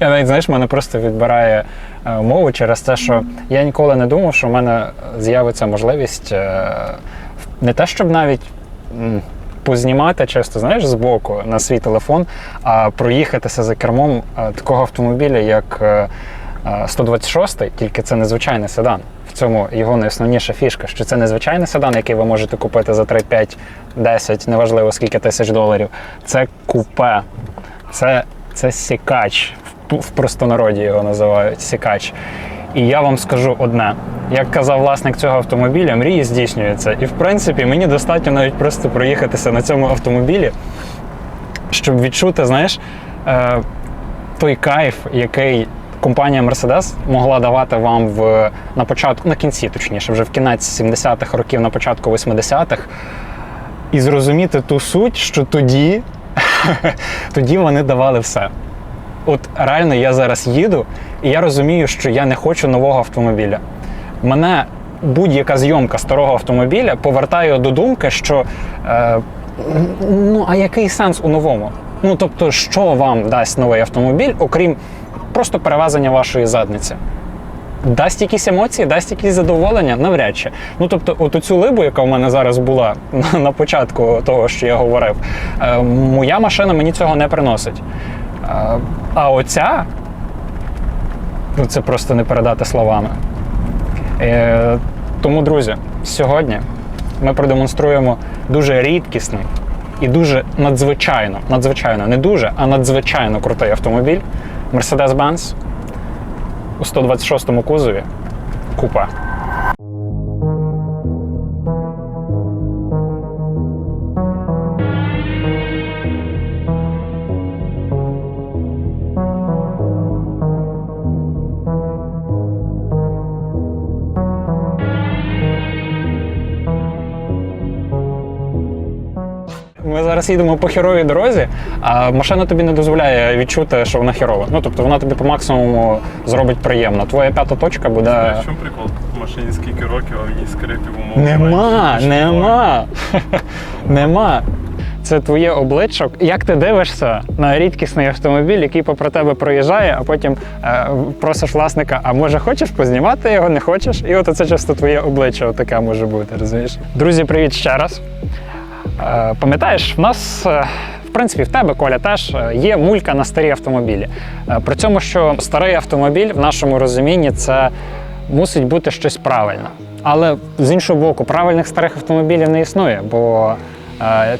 Я, навіть знаєш, мене просто відбирає е, мову через те, що я ніколи не думав, що в мене з'явиться можливість е, не те, щоб навіть. Познімати часто, знаєш, збоку на свій телефон, а проїхатися за кермом е, такого автомобіля, як е, е, 126, тільки це незвичайний седан. В цьому його найосновніша фішка, що це незвичайний седан, який ви можете купити за 3, 5, 10, неважливо скільки тисяч доларів. Це купе. Це, це сікач. В, простонароді його називають сікач. І я вам скажу одне: як казав власник цього автомобіля, мрії здійснюються. І в принципі мені достатньо навіть просто проїхатися на цьому автомобілі, щоб відчути, знаєш, е, той кайф, який компанія Mercedes могла давати вам в, на початку, на кінці, точніше, вже в кінець 70-х років, на початку 80-х, і зрозуміти ту суть, що тоді, тоді вони давали все. От реально я зараз їду, і я розумію, що я не хочу нового автомобіля. Мене будь-яка зйомка старого автомобіля повертає до думки, що е, ну а який сенс у новому? Ну тобто, що вам дасть новий автомобіль, окрім просто перевезення вашої задниці? Дасть якісь емоції, дасть якісь задоволення? Навряд чи. Ну тобто, от цю либу, яка в мене зараз була на, початку того, що я говорив, е, моя машина мені цього не приносить. Е, а оця, ну це просто не передати словами. Е, тому, друзі, сьогодні ми продемонструємо дуже рідкісний і дуже надзвичайно, надзвичайно, не дуже, а надзвичайно крутий автомобіль Mercedes-Benz у 126-му кузові купе. Зараз їдемо по херовій дорозі, а машина тобі не дозволяє відчути, що вона херова. Ну тобто вона тобі по максимуму зробить приємно. Твоя п'ята точка буде. Знаєш, в чому прикол? Машині скільки років, а в ній скрипів умов. Нема, нема, нема. Це твоє обличчя. Як ти дивишся на рідкісний автомобіль, який попри тебе проїжджає, а потім е, просиш власника, а може хочеш познімати його, не хочеш? І от це часто твоє обличчя таке може бути, розумієш? Друзі, привіт ще раз. Е, Пам'ятаєш, в нас, е, в принципі, в тебе, Коля, теж е, є мулька на старі автомобілі. При цьому, що старий автомобіль в нашому розумінні це мусить бути щось правильне. Але з іншого боку, правильних старих автомобілів не існує, бо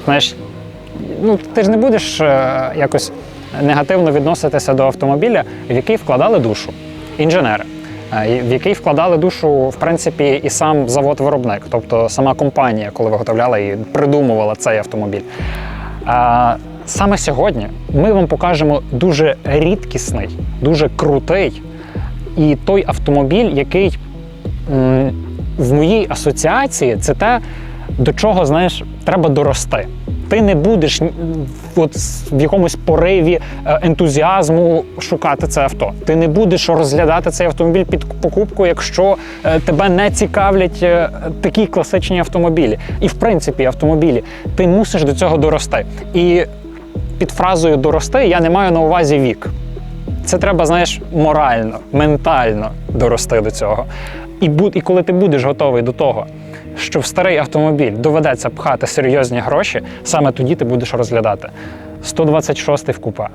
знаєш, ну, ти ж не будеш якось негативно відноситися до автомобіля, в який вкладали душу інженери, в який вкладали душу, в принципі, і сам завод-виробник, тобто сама компанія, коли виготовляла і придумувала цей автомобіль. Саме сьогодні ми вам покажемо дуже рідкісний, дуже крутий і той автомобіль, який в моїй асоціації це те, до чого знаєш, треба дорости. Ти не будеш от в якомусь пориві е, ентузіазму шукати це авто. Ти не будеш розглядати цей автомобіль під покупку, якщо е, тебе не цікавлять е, такі класичні автомобілі. І в принципі, автомобілі. Ти мусиш до цього дорости. І під фразою дорости я не маю на увазі вік. Це треба, знаєш, морально, ментально дорости до цього. І, бу- і коли ти будеш готовий до того, що в старий автомобіль доведеться пхати серйозні гроші, саме тоді ти будеш розглядати 126 в купе.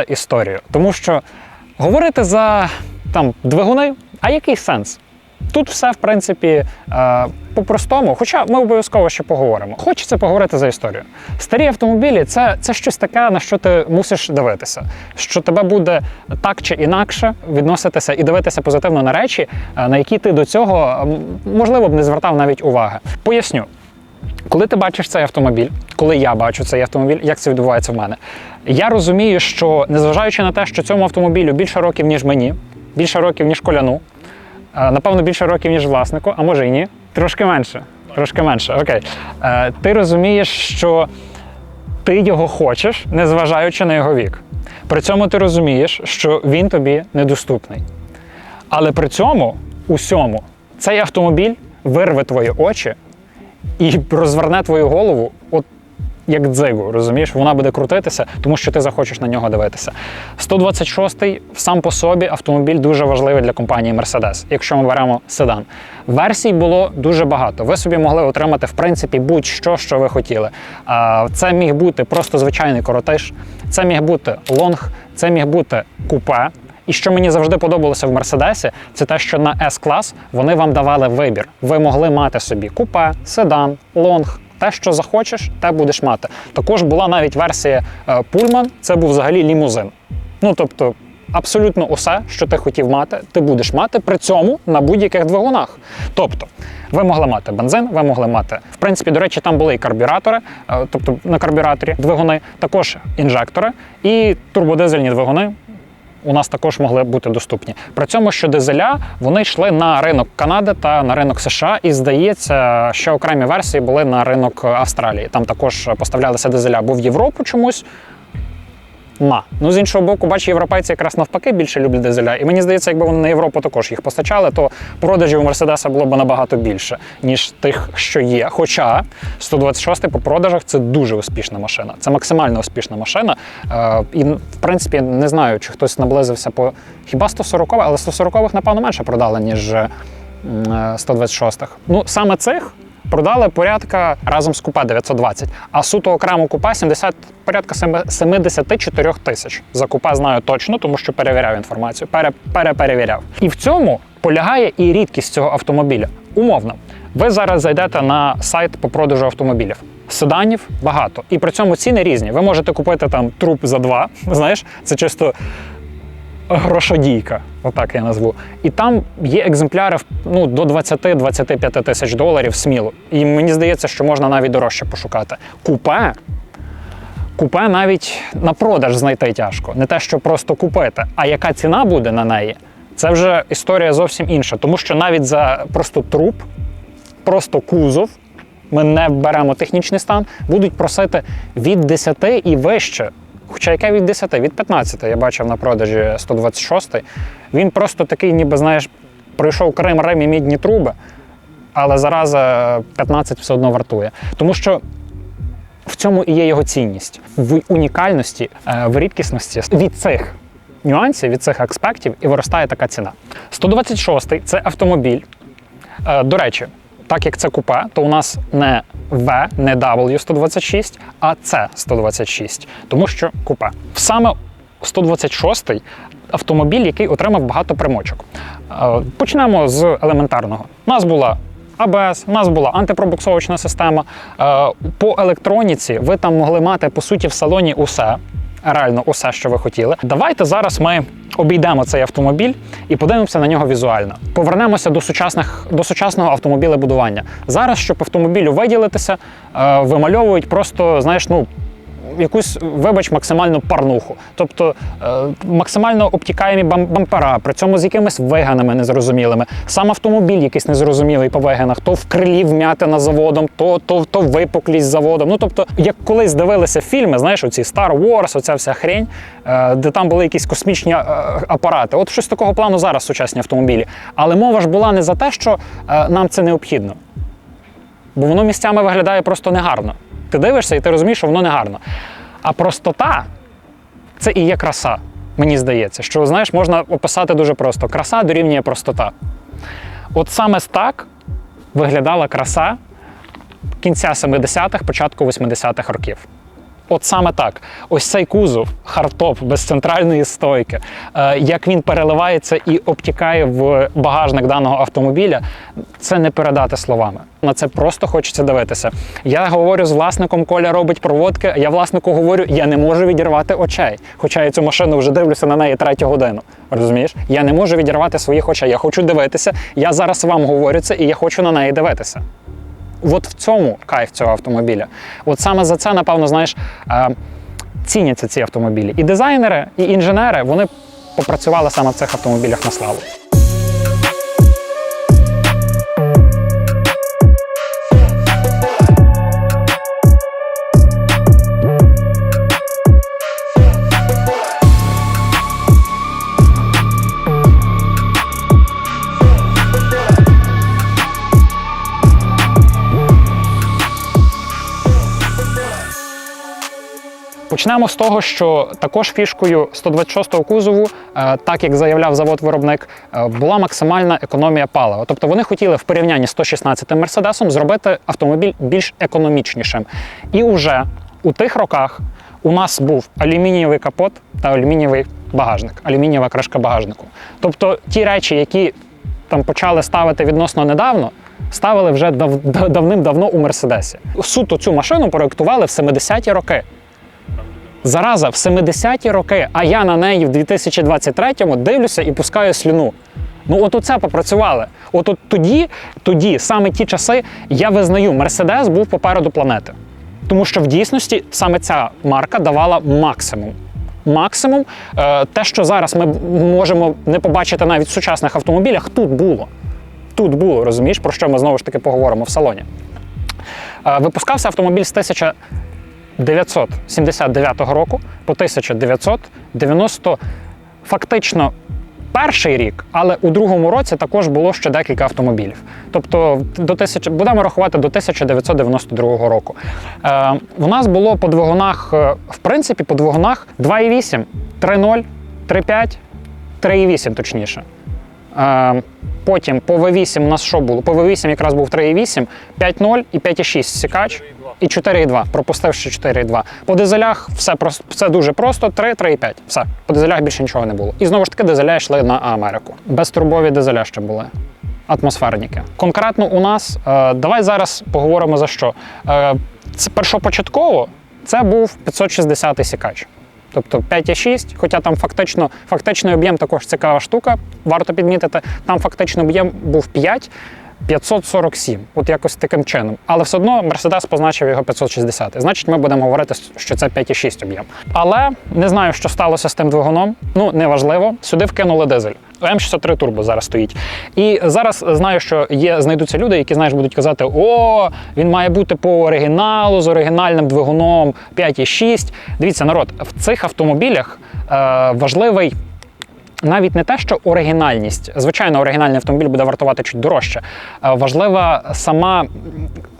Поговоримо за історію, тому що говорити за там двигуни, а який сенс? Тут все, в принципі, е, по-простому, хоча ми обов'язково ще поговоримо. Хочеться поговорити за історію. Старі автомобілі це, це щось таке, на що ти мусиш дивитися, що тебе буде так чи інакше відноситися і дивитися позитивно на речі, е, на які ти до цього можливо б не звертав навіть уваги. Поясню. Коли ти бачиш цей автомобіль, коли я бачу цей автомобіль, як це відбувається в мене? Я розумію, що незважаючи на те, що цьому автомобілю більше років, ніж мені, більше років, ніж коляну, е, напевно, більше років, ніж власнику, а може і ні. Трошки менше. Трошки менше. Окей. Е, Ти розумієш, що ти його хочеш, незважаючи на його вік. При цьому ти розумієш, що він тобі недоступний. Але при цьому усьому цей автомобіль вирве твої очі і розверне твою голову, от як дзигу, розумієш, вона буде крутитися, тому що ти захочеш на нього дивитися. 126-й сам по собі автомобіль дуже важливий для компанії Mercedes, якщо ми беремо седан. Версій було дуже багато. Ви собі могли отримати в принципі будь-що, що ви хотіли. Це міг бути просто звичайний коротиш, це міг бути лонг, це міг бути купе. І що мені завжди подобалося в Мерседесі, це те, що на S-клас вони вам давали вибір. Ви могли мати собі купе, седан, лонг. Те, що захочеш, те будеш мати. Також була навіть версія е, Pullman, це був взагалі лімузин. Ну тобто, абсолютно усе, що ти хотів мати, ти будеш мати при цьому на будь-яких двигунах. Тобто, ви могли мати бензин, ви могли мати. В принципі, до речі, там були і карбюратори, е, тобто на карбюраторі двигуни, також інжектори і турбодизельні двигуни у нас також могли бути доступні. При цьому, що дизеля вони йшли на ринок Канади та на ринок США, і здається, що окремі версії були на ринок Австралії. Там також поставлялися дизеля, бо в Європу чомусь. На. Ну, з іншого боку, бачу, європейці якраз навпаки більше люблять дизеля. І мені здається, якби вони на Європу також їх постачали, то продажів у Мерседеса було б набагато більше, ніж тих, що є. Хоча 126 по продажах це дуже успішна машина. Це максимально успішна машина. Е, і, в принципі, не знаю, чи хтось наблизився по хіба 140, але 140-х, напевно, менше продали, ніж е, 126-х. Ну, саме цих продали порядка разом з купе 920, а суто окремо купе 70, порядка семи- 74 тисяч. За купе знаю точно, тому що перевіряв інформацію, пере, переперевіряв. І в цьому полягає і рідкість цього автомобіля. Умовно, ви зараз зайдете на сайт по продажу автомобілів. Седанів багато, і при цьому ціни різні. Ви можете купити там труп за два. Знаєш, це чисто грошодійка, отак я назву. І там є екземпляри ну, до 20-25 тисяч доларів сміло. І мені здається, що можна навіть дорожче пошукати. Купе. Купе навіть на продаж знайти тяжко. Не те, що просто купити. А яка ціна буде на неї, це вже історія зовсім інша. Тому що навіть за просто труп, просто кузов, ми не беремо технічний стан, будуть просити від 10 і вище. Хоча яке від 10, від 15 я бачив на продажі 126. Він просто такий, ніби знаєш, пройшов Крим, Рим і мідні труби, але зараза 15 все одно вартує. Тому що в цьому і є його цінність в унікальності, е, в рідкісності від цих нюансів, від цих аспектів і виростає така ціна. 126 це автомобіль. Е, До речі, так як це купе, то у нас не В, не W126, а C 126, тому що купе. Саме 126 автомобіль, який отримав багато примочок. Е, Почнемо з елементарного. У нас була АБС, у нас була антипробуксовочна система. Е, По електроніці ви там могли мати по суті в салоні усе. Реально усе, що ви хотіли. Давайте зараз ми обійдемо цей автомобіль і подивимося на нього візуально. Повернемося до сучасних до сучасного автомобілебудування. Зараз, щоб автомобілю виділитися, е, вимальовують просто, знаєш, ну якусь, вибач, максимальну парнуху. Тобто е, максимально обтікаємі бам- бампера, при цьому з якимись виганами незрозумілими. Сам автомобіль якийсь незрозумілий по виганах, то в крилі вм'ятина заводом, то, то, то випуклість заводом. Ну тобто, як колись дивилися фільми, знаєш, оці Star Wars, оця вся хрень, е, де там були якісь космічні е, апарати. От щось такого плану зараз сучасні автомобілі. Але мова ж була не за те, що нам це необхідно бо воно місцями виглядає просто негарно. Ти дивишся і ти розумієш, що воно негарно. А простота це і є краса, мені здається. Що знаєш, можна описати дуже просто: краса дорівнює простота. От саме так виглядала краса кінця 70-х, початку 80-х років. От саме так. Ось цей кузов, хардтоп без центральної стойки, е, як він переливається і обтікає в багажник даного автомобіля, це не передати словами. На це просто хочеться дивитися. Я говорю з власником, Коля робить проводки. Я власнику говорю, я не можу відірвати очей. Хоча я цю машину вже дивлюся на неї третю годину. Розумієш? Я не можу відірвати своїх очей. Я хочу дивитися. Я зараз вам говорю це, і я хочу на неї дивитися. От в цьому кайф цього автомобіля. От саме за це, напевно, знаєш, е, ціняться ці автомобілі. І дизайнери, і інженери вони попрацювали саме в цих автомобілях на славу. Почнемо з того, що також фішкою 126-го кузову, е, так як заявляв завод-виробник, е, була максимальна економія палива. Тобто вони хотіли в порівнянні з 116 Мерседесом зробити автомобіль більш економічнішим. І уже у тих роках у нас був алюмінієвий капот та алюмінієвий багажник, алюмінієва кришка багажнику. Тобто ті речі, які там почали ставити відносно недавно, ставили вже дав- давним-давно у Мерседесі. Суто цю машину проєктували в 70-ті роки. Зараза в 70-ті роки, а я на неї в 2023-му дивлюся і пускаю слюну. Ну, от оце попрацювали. От, от тоді, тоді, саме ті часи, я визнаю, Мерседес був попереду планети. Тому що в дійсності саме ця марка давала максимум. Максимум, е, те, що зараз ми можемо не побачити навіть в сучасних автомобілях, тут було. Тут було, розумієш, про що ми знову ж таки поговоримо в салоні. Е, Випускався автомобіль з 1000 1979 року по 1990 фактично перший рік, але у другому році також було ще декілька автомобілів. Тобто до тисячі, будемо рахувати до 1992 року. Е, у нас було по двигунах, е, в принципі, по двигунах 2,8, 3,0, 3,5, 3,8 точніше. Е, Потім по V8 у нас що було? По V8 якраз був 3,8, 5,0 і 5,6 сікач. І 4,2. Пропустив ще 4,2. По дизелях все, все дуже просто: 3, 3,5. Все. По дизелях більше нічого не було. І знову ж таки, дизеля йшли на Америку. Безтурбові дизеля ще були. Атмосферники. Конкретно у нас, е, давай зараз поговоримо за що. Е, це першопочатково це був 560 сікач. Тобто 5,6, хоча там фактично фактичний об'єм також цікава штука, варто підмітити. Там фактичний об'єм був 5, 547, от якось таким чином. Але все одно Мерседес позначив його 560. Значить, ми будемо говорити, що це 5,6 об'єм. Але не знаю, що сталося з тим двигуном. Ну, неважливо. Сюди вкинули дизель. М63 турбо зараз стоїть. І зараз знаю, що є, знайдуться люди, які знаєш, будуть казати: о, він має бути по оригіналу з оригінальним двигуном 5,6. Дивіться, народ, в цих автомобілях е, важливий навіть не те, що оригінальність. Звичайно, оригінальний автомобіль буде вартувати чуть дорожче. Е, Важлива сама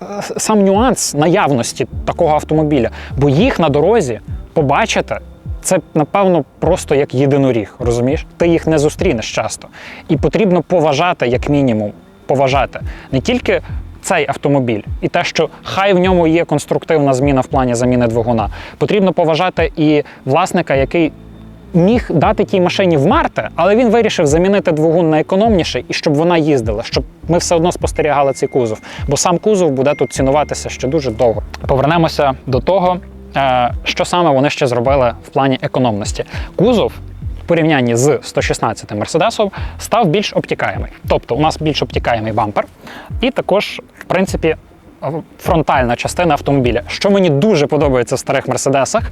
е, сам нюанс наявності такого автомобіля, бо їх на дорозі побачити. Це напевно просто як єдиноріг, розумієш? Ти їх не зустрінеш часто. І потрібно поважати, як мінімум, поважати не тільки цей автомобіль і те, що хай в ньому є конструктивна зміна в плані заміни двигуна. Потрібно поважати і власника, який міг дати тій машині вмерти, але він вирішив замінити двигун на економніший і щоб вона їздила, щоб ми все одно спостерігали цей кузов. Бо сам кузов буде тут цінуватися ще дуже довго. Повернемося до того, е, що саме вони ще зробили в плані економності. Кузов. В порівнянні з 116 Мерседесом став більш обтікаємий. Тобто у нас більш обтікаємий бампер, і також, в принципі, фронтальна частина автомобіля. Що мені дуже подобається в старих мерседесах,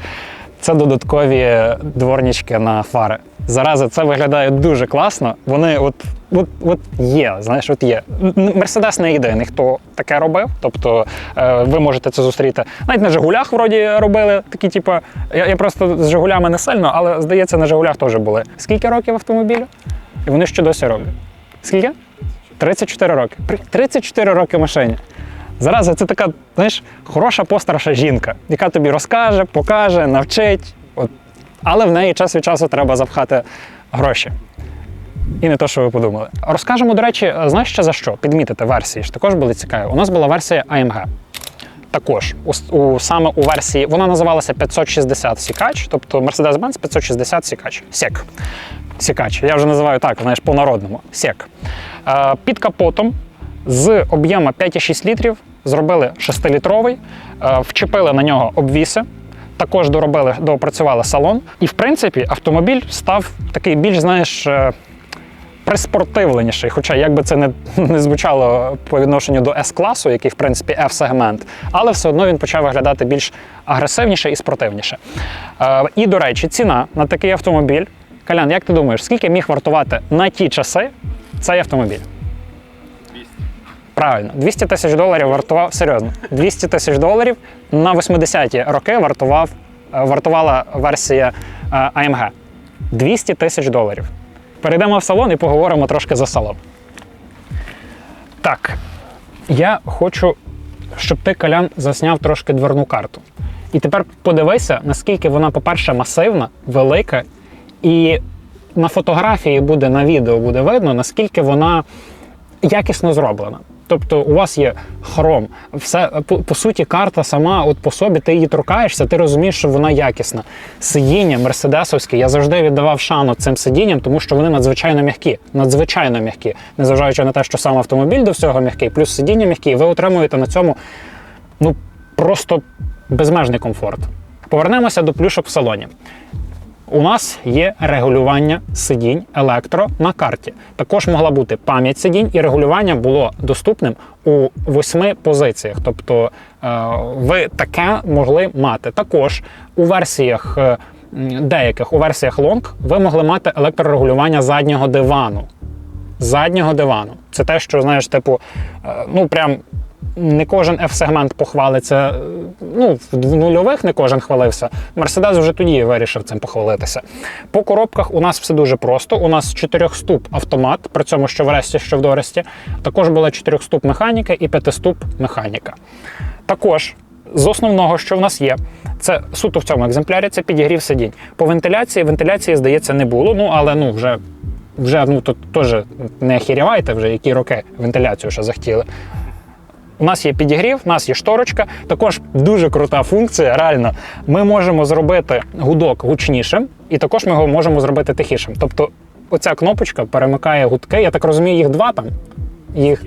це додаткові дворнички на фари. Зарази це виглядає дуже класно. Вони от, от, от є, знаєш, от є. Мерседес не єдиний, хто таке робив. Тобто е, ви можете це зустріти. Навіть на Жигулях вроді робили такі, типу, я, я просто з Жигулями не сильно, але здається, на Жигулях теж були. Скільки років автомобілю? І вони ще досі роблять. Скільки? 34 роки. 34 роки машині. Зараз це така, знаєш, хороша постарша жінка, яка тобі розкаже, покаже, навчить. От. Але в неї час від часу треба запхати гроші. І не те, що ви подумали. Розкажемо, до речі, знаєш ще за що? Підмітити версії ж також були цікаві. У нас була версія AMG. Також у, у, саме у версії вона називалася 560 Сікач, тобто Mercedes-Benz 560 Сікач. Сек. Сікач. Я вже називаю так, знаєш, по-народному. Сек. Е, під капотом з об'єму 5,6 літрів зробили 6-літровий, е, вчепили на нього обвіси. Також доробили, доопрацювали салон. І, в принципі, автомобіль став такий більш, знаєш, е, приспортивленіший. Хоча, як би це не, не звучало по відношенню до С-класу, який, в принципі, F-сегмент, але все одно він почав виглядати більш агресивніше і спортивніше. Е, і, до речі, ціна на такий автомобіль. Калян, як ти думаєш, скільки міг вартувати на ті часи цей автомобіль? 200. Правильно, 200 тисяч доларів вартував серйозно. 200 тисяч доларів на 80-ті роки вартував, е, вартувала версія е, AMG. 200 тисяч доларів. Перейдемо в салон і поговоримо трошки за салон. Так, я хочу, щоб ти, Колян, засняв трошки дверну карту. І тепер подивися, наскільки вона, по-перше, масивна, велика, і на фотографії буде, на відео буде видно, наскільки вона якісно зроблена. Тобто у вас є хром, все по, по суті, карта сама, от по собі, ти її торкаєшся, ти розумієш, що вона якісна. Сидіння мерседесовське, я завжди віддавав шану цим сидінням, тому що вони надзвичайно м'які. Надзвичайно м'які. Незважаючи на те, що сам автомобіль до всього м'який, плюс сидіння м'які, ви отримуєте на цьому ну просто безмежний комфорт. Повернемося до плюшок в салоні. У нас є регулювання сидінь електро на карті. Також могла бути пам'ять сидінь, і регулювання було доступним у восьми позиціях. Тобто е, ви таке могли мати. Також у версіях е, деяких у версіях Long ви могли мати електрорегулювання заднього дивану. Заднього дивану. Це те, що знаєш, типу, е, ну прям не кожен F-сегмент похвалиться. е, Ну, в нульових не кожен хвалився. Мерседес вже тоді вирішив цим похвалитися. По коробках у нас все дуже просто. У нас чотирьохступ автомат, при цьому що в Ресті, що в Доресті. Також була чотирьохступ механіка і п'ятиступ механіка. Також з основного, що в нас є, це суто в цьому екземплярі, це підігрів сидінь. По вентиляції, вентиляції, здається, не було. Ну, але ну вже. Вже ну тут теж не охірівайте вже, які роки вентиляцію ще захотіли. У нас є підігрів, у нас є шторочка. Також дуже крута функція. Реально, ми можемо зробити гудок гучнішим, і також ми його можемо зробити тихішим. Тобто, оця кнопочка перемикає гудки. Я так розумію, їх два там. Їх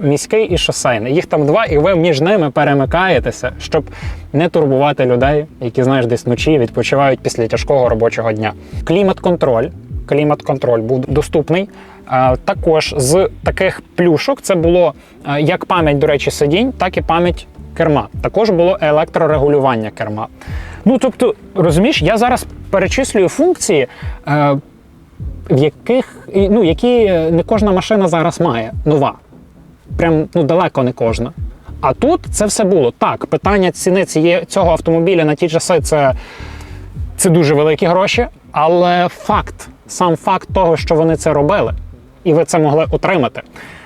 міський і шосейний. Їх там два, і ви між ними перемикаєтеся, щоб не турбувати людей, які знаєш десь вночі відпочивають після тяжкого робочого дня. Клімат-контроль. Клімат-контроль був доступний. Також з таких плюшок це було як пам'ять, до речі, сидінь, так і пам'ять керма. Також було електрорегулювання керма. Ну тобто, розумієш, я зараз перечислюю функції. е, в яких ну, які е, не кожна машина зараз має нова. Прям ну далеко не кожна. А тут це все було. Так, питання ціни ціє, цього автомобіля на ті часи це, це дуже великі гроші, але факт, сам факт того, що вони це робили, і ви це могли отримати.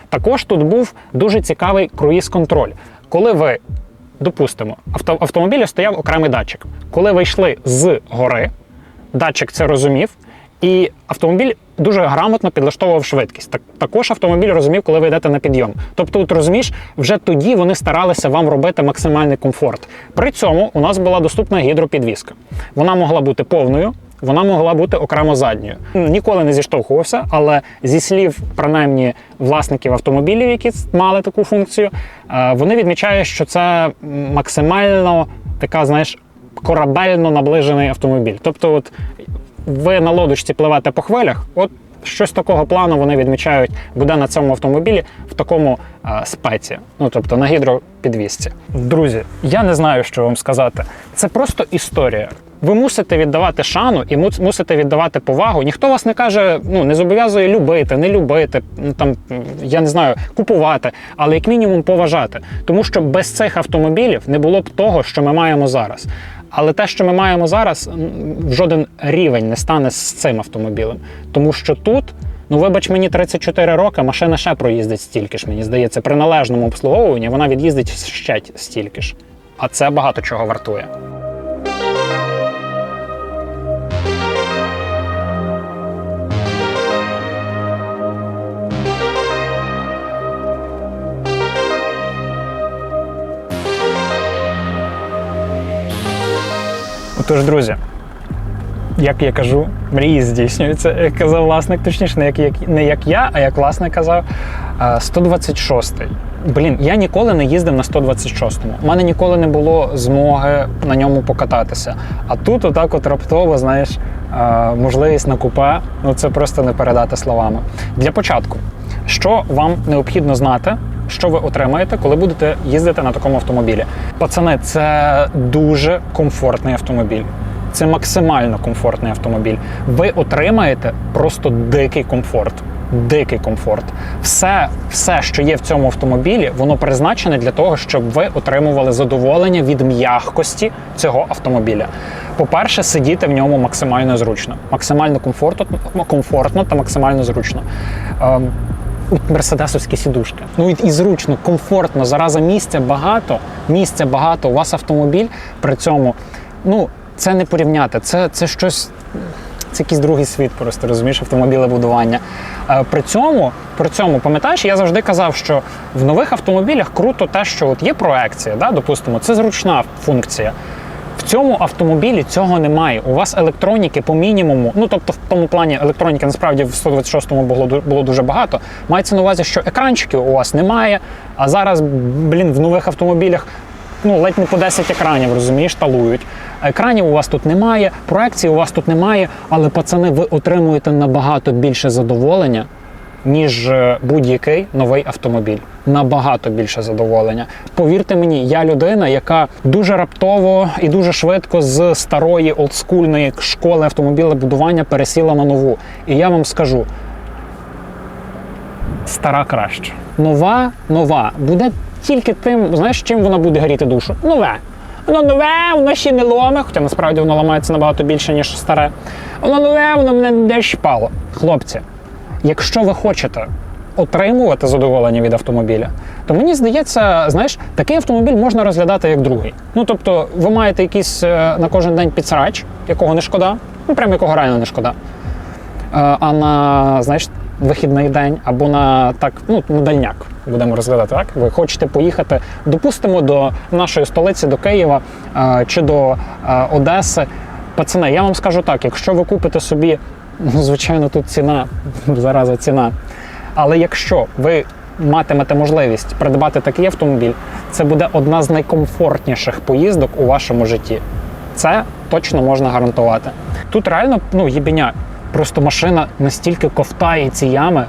Також тут був дуже цікавий круїз-контроль. Коли ви, допустимо, авто, автомобілі стояв окремий датчик. Коли ви йшли з гори, датчик це розумів, і автомобіль дуже грамотно підлаштовував швидкість. Так, також автомобіль розумів, коли ви йдете на підйом. Тобто, от розумієш, вже тоді вони старалися вам робити максимальний комфорт. При цьому у нас була доступна гідропідвізка. Вона могла бути повною. Вона могла бути окремо задньою. Ніколи не зіштовхувався, але зі слів, принаймні, власників автомобілів, які мали таку функцію, е, вони відмічають, що це максимально така, знаєш, корабельно наближений автомобіль. Тобто, от ви на лодочці пливете по хвилях, от щось такого плану вони відмічають, буде на цьому автомобілі в такому а, спеці, ну тобто на гідропідвісці. Друзі, я не знаю, що вам сказати. Це просто історія. Ви мусите віддавати шану і мусите віддавати повагу. Ніхто вас не каже, ну не зобов'язує любити, не любити, ну, там я не знаю, купувати, але як мінімум поважати. Тому що без цих автомобілів не було б того, що ми маємо зараз. Але те, що ми маємо зараз, в жоден рівень не стане з цим автомобілем. Тому що тут, ну вибач мені 34 роки, машина ще проїздить стільки ж, мені здається, при належному обслуговуванні вона від'їздить ще стільки ж. А це багато чого вартує. Отож, друзі, як я кажу, мрії здійснюються, як казав власник, точніше, не як, як, не як я, а як власник казав. 126-й. Блін, я ніколи не їздив на 126-му. У мене ніколи не було змоги на ньому покататися. А тут, отак, от раптово, знаєш, можливість на купе, ну це просто не передати словами. Для початку, що вам необхідно знати, що ви отримаєте, коли будете їздити на такому автомобілі? Пацани, це дуже комфортний автомобіль. Це максимально комфортний автомобіль. Ви отримаєте просто дикий комфорт. Дикий комфорт. Все, все, що є в цьому автомобілі, воно призначене для того, щоб ви отримували задоволення від м'якості цього автомобіля. По-перше, сидіти в ньому максимально зручно, максимально комфортно, комфортно та максимально зручно. Мерседесовські сідушки. Ну і, і зручно, комфортно. Зараза місця багато, місця багато. У вас автомобіль при цьому. Ну, це не порівняти. Це, це щось. Це якийсь другий світ, просто розумієш, автомобілебудування. Е, При цьому, при цьому, пам'ятаєш, я завжди казав, що в нових автомобілях круто те, що от є проекція, да, допустимо, це зручна функція. Цьому автомобілі цього немає. У вас електроніки по мінімуму. Ну тобто, в тому плані електроніки насправді в 126-му було було дуже багато. Мається на увазі, що екранчиків у вас немає. А зараз, блін, в нових автомобілях ну ледь не по 10 екранів, розумієш, талують. Екранів у вас тут немає, проекції у вас тут немає, але пацани, ви отримуєте набагато більше задоволення ніж е, будь-який новий автомобіль. Набагато більше задоволення. Повірте мені, я людина, яка дуже раптово і дуже швидко з старої олдскульної школи автомобілебудування пересіла на нову. І я вам скажу. Стара краще. Нова, нова. Буде тільки тим, знаєш, чим вона буде горіти душу? Нове. Воно нове, воно ще не ломе, хоча насправді воно ламається набагато більше, ніж старе. Воно нове, воно мене не щипало. Хлопці, якщо ви хочете отримувати задоволення від автомобіля, то мені здається, знаєш, такий автомобіль можна розглядати як другий. Ну тобто, ви маєте якийсь е, на кожен день підсрач, якого не шкода, ну прям якого реально не шкода. Е, А на знаєш, вихідний день або на так, ну на дальняк будемо розглядати. Так, ви хочете поїхати, допустимо, до нашої столиці, до Києва е, чи до Одеси. Пацани, я вам скажу так: якщо ви купите собі, ну звичайно, тут ціна, зараза ціна. Але якщо ви матимете можливість придбати такий автомобіль, це буде одна з найкомфортніших поїздок у вашому житті. Це точно можна гарантувати. Тут реально ну, їбеня. Просто машина настільки ковтає ці ями.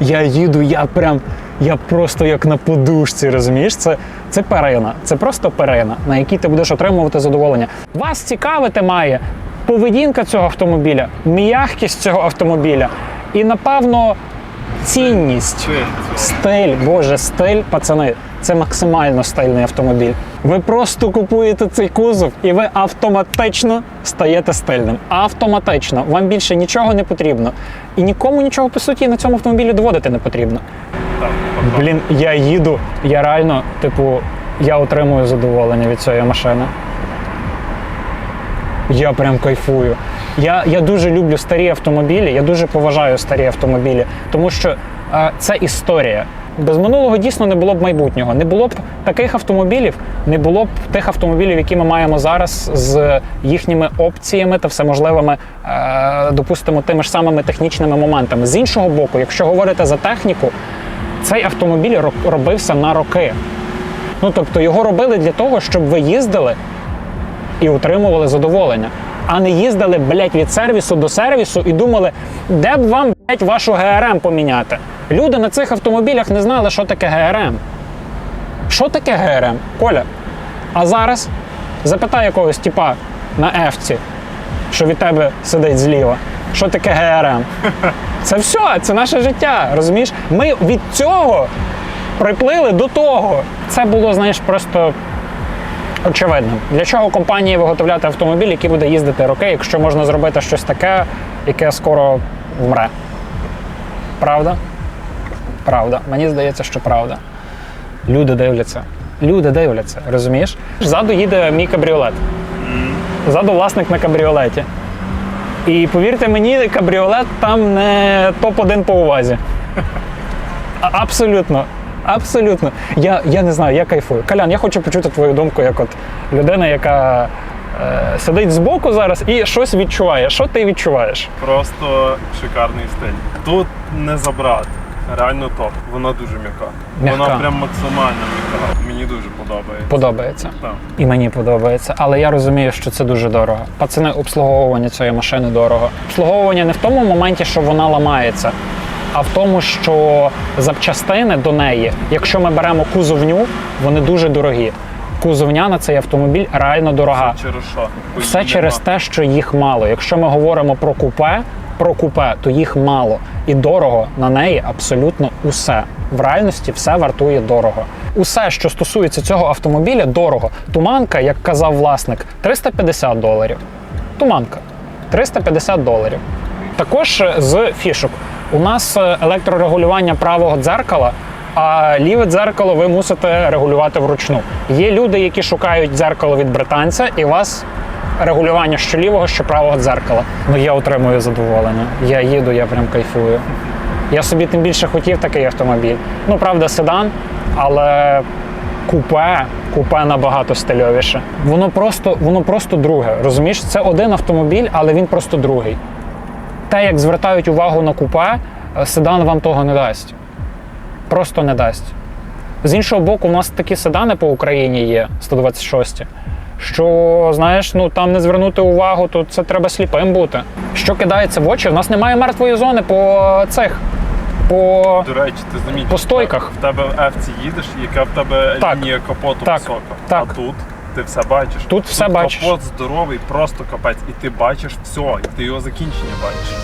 Я їду, я прям, я просто як на подушці, розумієш? Це, це перина, це просто перина, на якій ти будеш отримувати задоволення. Вас цікавити має поведінка цього автомобіля, м'якість цього автомобіля і, напевно, цінність. Стиль, боже, стиль, пацани, це максимально стильний автомобіль. Ви просто купуєте цей кузов і ви автоматично стаєте стильним. Автоматично. Вам більше нічого не потрібно. І нікому нічого по суті на цьому автомобілі доводити не потрібно. Блін, я їду, я реально, типу, я отримую задоволення від цієї машини. Я прям кайфую. Я, я дуже люблю старі автомобілі, я дуже поважаю старі автомобілі, тому що е, це історія. Без минулого дійсно не було б майбутнього. Не було б таких автомобілів, не було б тих автомобілів, які ми маємо зараз з їхніми опціями та всеможливими, е, допустимо, тими ж самими технічними моментами. З іншого боку, якщо говорити за техніку, цей автомобіль ро- робився на роки. Ну тобто його робили для того, щоб ви їздили і отримували задоволення. А не їздили, блядь, від сервісу до сервісу і думали, де б вам, блядь, вашу ГРМ поміняти. Люди на цих автомобілях не знали, що таке ГРМ. Що таке ГРМ? Коля. А зараз запитай якогось типа на Ефці, що від тебе сидить зліва. Що таке ГРМ? Це все, це наше життя. Розумієш? Ми від цього приплили до того. Це було, знаєш, просто очевидним. Для чого компанії виготовляти автомобіль, який буде їздити роки, якщо можна зробити щось таке, яке скоро вмре? Правда? Правда. Мені здається, що правда. Люди дивляться. Люди дивляться, розумієш? Ззаду їде мій кабріолет. Ззаду власник на кабріолеті. І повірте мені, кабріолет там не топ-1 по увазі. Абсолютно. Абсолютно. Я, я не знаю, я кайфую. Колян, я хочу почути твою думку як от людина, яка е, сидить збоку зараз і щось відчуває. Що ти відчуваєш? Просто шикарний стиль. Тут не забрати. Реально топ. Вона дуже м'яка. М'яка. Вона прям максимально м'яка. Мені дуже подобається. Подобається. Так. І мені подобається, але я розумію, що це дуже дорого. Пацани, обслуговування цієї машини дорого. Обслуговування не в тому моменті, що вона ламається, а в тому, що запчастини до неї, якщо ми беремо кузовню, вони дуже дорогі. Кузовня на цей автомобіль реально дорога. Це через що? Все через те, що їх мало. Якщо ми говоримо про купе, про купе, то їх мало. І дорого на неї абсолютно усе. В реальності все вартує дорого. Усе, що стосується цього автомобіля, дорого. Туманка, як казав власник, 350 доларів. Туманка 350 доларів. Також з фішок. У нас е, електрорегулювання правого дзеркала, а ліве дзеркало ви мусите регулювати вручну. Є люди, які шукають дзеркало від британця, і у вас регулювання що лівого, що правого дзеркала. Ну я отримую задоволення. Я їду, я прям кайфую. Я собі тим більше хотів такий автомобіль. Ну, правда, седан, але купе, купе набагато стильовіше. Воно просто, воно просто друге. Розумієш, це один автомобіль, але він просто другий. Те, як звертають увагу на купе, седан вам того не дасть. Просто не дасть. З іншого боку, у нас такі седани по Україні є 126, що знаєш, ну там не звернути увагу, то це треба сліпим бути. Що кидається в очі? У нас немає мертвої зони по цих. По До речі, ти замітив, По стойках. В тебе в Ефці їдеш, яка в тебе Так. лінія капоту Так. висока. Так. А тут ти все бачиш. Тут все бачиш. Капот здоровий, просто капець. І ти бачиш все, і ти його закінчення бачиш.